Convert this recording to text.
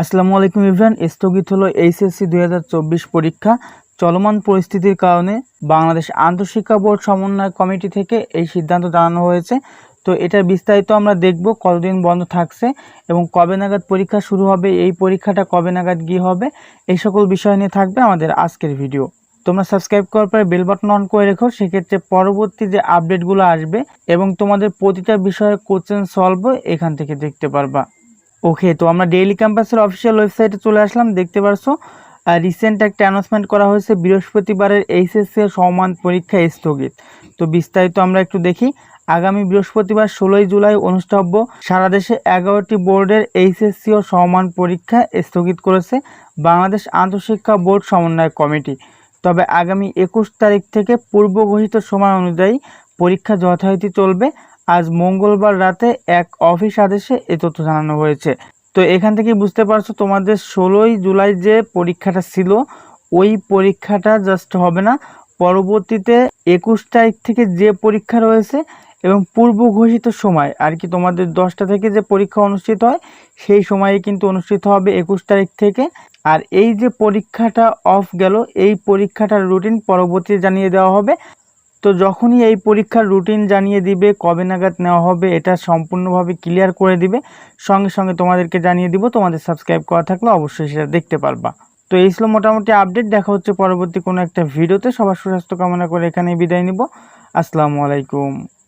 আসসালামু আলাইকুম ইভরান স্থগিত হলো এইচএসসি দুই হাজার চব্বিশ পরীক্ষা। চলমান পরিস্থিতির কারণে বাংলাদেশ আন্তঃশিক্ষা বোর্ড সমন্বয় কমিটি থেকে এই সিদ্ধান্ত জানানো হয়েছে। তো এটার বিস্তারিত আমরা দেখব কতদিন বন্ধ থাকছে এবং কবে নাগাদ পরীক্ষা শুরু হবে, এই পরীক্ষাটা কবে নাগাদ গিয়ে হবে, এই সকল বিষয় নিয়ে থাকবে আমাদের আজকের ভিডিও। তোমরা সাবস্ক্রাইব করার পরে বেল বাটন অন করে রেখো, সেক্ষেত্রে পরবর্তী যে আপডেটগুলো আসবে এবং তোমাদের প্রতিটা বিষয়ে কোশ্চেন সলভ এখান থেকে দেখতে পারবা। ওকে তো আমরা ডেইলি ক্যাম্পাসের অফিসিয়াল ওয়েবসাইটে চলে আসলাম, দেখতে পারছ? রিসেন্ট একটা অ্যানাউন্সমেন্ট করা হয়েছে, বৃহস্পতিবারের এইচএসসি সমান পরীক্ষা স্থগিত। তো বিস্তারিত আমরা একটু দেখি। আগামী বৃহস্পতিবার ষোলোই জুলাই অনুষ্ঠব্য, সারা দেশে এগারোটি বোর্ডের এইচএসসি ও সমান পরীক্ষা স্থগিত করেছে বাংলাদেশ আন্তঃশিক্ষা বোর্ড সমন্বয় কমিটি। তবে আগামী একুশ তারিখ থেকে পূর্ব ঘোষিত সময় অনুযায়ী পরীক্ষা যথারীতি চলবে। আজ মঙ্গলবার রাতে এক অফিস আদেশে এ তথ্য জানানো হয়েছে। তো এখান থেকে বুঝতে পারছ তোমাদের ষোলোই জুলাই যে পরীক্ষাটা ছিল, ওই পরীক্ষাটা জাস্ট হবে না। পরবর্তীতে একুশ তারিখ থেকে যে পরীক্ষা রয়েছে এবং পূর্ব ঘোষিত সময়, আর কি তোমাদের দশটা থেকে যে পরীক্ষা অনুষ্ঠিত হয়, সেই সময়ে কিন্তু অনুষ্ঠিত হবে একুশ তারিখ থেকে। আর এই যে পরীক্ষাটা অফ গেল, এই পরীক্ষাটার রুটিন পরবর্তীতে জানিয়ে দেওয়া হবে। তো যখনই এই পরীক্ষার রুটিন জানিয়ে দিবে কবে নাগাদ নেওয়া হবে, এটা সম্পূর্ণভাবে ক্লিয়ার করে দিবে। সঙ্গে সঙ্গে তোমাদেরকে জানিয়ে দিব তোমাদের সাবস্ক্রাইব করা থাকলে অবশ্যই সেটা দেখতে পারবা। তো এই ছিল মোটামুটি আপডেট দেখা হচ্ছে পরবর্তী কোনো একটা ভিডিওতে সবার সুস্বাস্থ্য কামনা করে এখানেই বিদায় নিব। আসসালামু আলাইকুম।